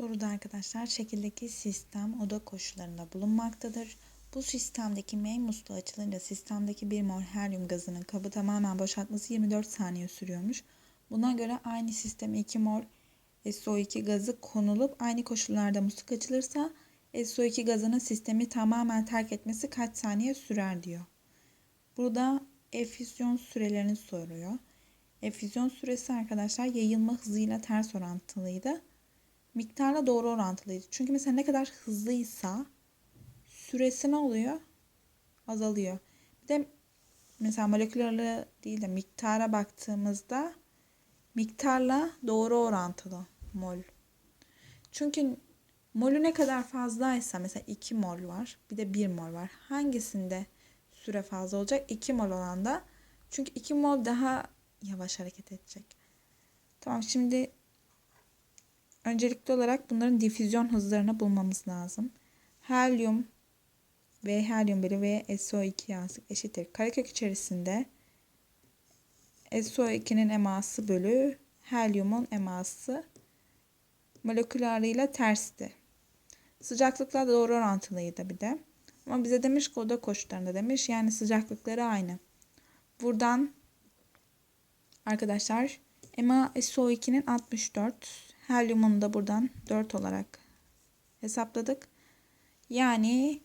Soruda arkadaşlar şekildeki sistem oda koşullarında bulunmaktadır. Bu sistemdeki main musluğu açılınca sistemdeki 1 mol helyum gazının kabı tamamen boşaltması 24 saniye sürüyormuş. Buna göre aynı sisteme 2 mol SO2 gazı konulup aynı koşullarda musluk açılırsa SO2 gazının sistemi tamamen terk etmesi kaç saniye sürer diyor. Burada efüzyon sürelerini soruyor. Efüzyon süresi arkadaşlar yayılma hızıyla ters orantılıydı miktarla doğru orantılıydı. Çünkü mesela ne kadar hızlıysa süresi ne oluyor? Azalıyor. Bir de mesela molekülerle değil de miktara baktığımızda miktarla doğru orantılı mol. Çünkü molü ne kadar fazlaysa mesela 2 mol var bir de 1 mol var. Hangisinde süre fazla olacak? 2 mol olanda. Çünkü 2 mol daha yavaş hareket edecek. Tamam şimdi Öncelikli olarak bunların difüzyon hızlarını bulmamız lazım. Helyum V helyum bölü V SO2 yazdık eşittir. Karekök içerisinde SO2'nin eması bölü helyumun eması molekülarıyla tersti. Sıcaklıklar da doğru orantılıydı bir de. Ama bize demiş ki oda koşullarında demiş. Yani sıcaklıkları aynı. Buradan arkadaşlar EMA SO2'nin 64 Helyumunu da buradan 4 olarak hesapladık. Yani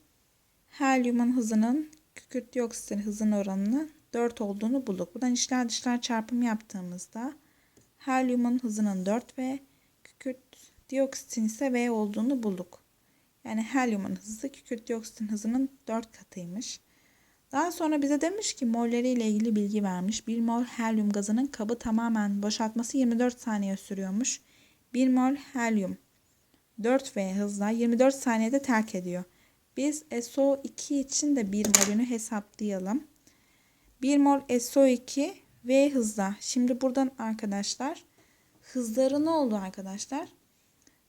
helyumun hızının kükürt dioksitin hızının oranını 4 olduğunu bulduk. Buradan içler dışlar çarpımı yaptığımızda helyumun hızının 4 ve kükürt dioksitin ise V olduğunu bulduk. Yani helyumun hızı kükürt dioksitin hızının 4 katıymış. Daha sonra bize demiş ki molleri ile ilgili bilgi vermiş. 1 mol helyum gazının kabı tamamen boşaltması 24 saniye sürüyormuş. 1 mol helyum 4V hızla 24 saniyede terk ediyor. Biz SO2 için de 1 molünü hesaplayalım. 1 mol SO2 V hızla. Şimdi buradan arkadaşlar hızları ne oldu arkadaşlar?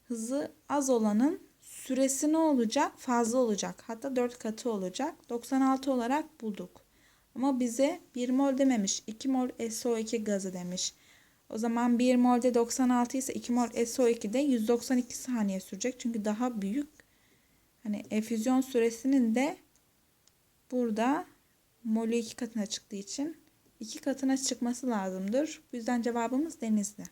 Hızı az olanın süresi ne olacak? Fazla olacak. Hatta 4 katı olacak. 96 olarak bulduk. Ama bize 1 mol dememiş. 2 mol SO2 gazı demiş. O zaman 1 molde 96 ise 2 mol SO2'de 192 saniye sürecek. Çünkü daha büyük. Hani efüzyon süresinin de burada molü 2 katına çıktığı için 2 katına çıkması lazımdır. Bu yüzden cevabımız denizli.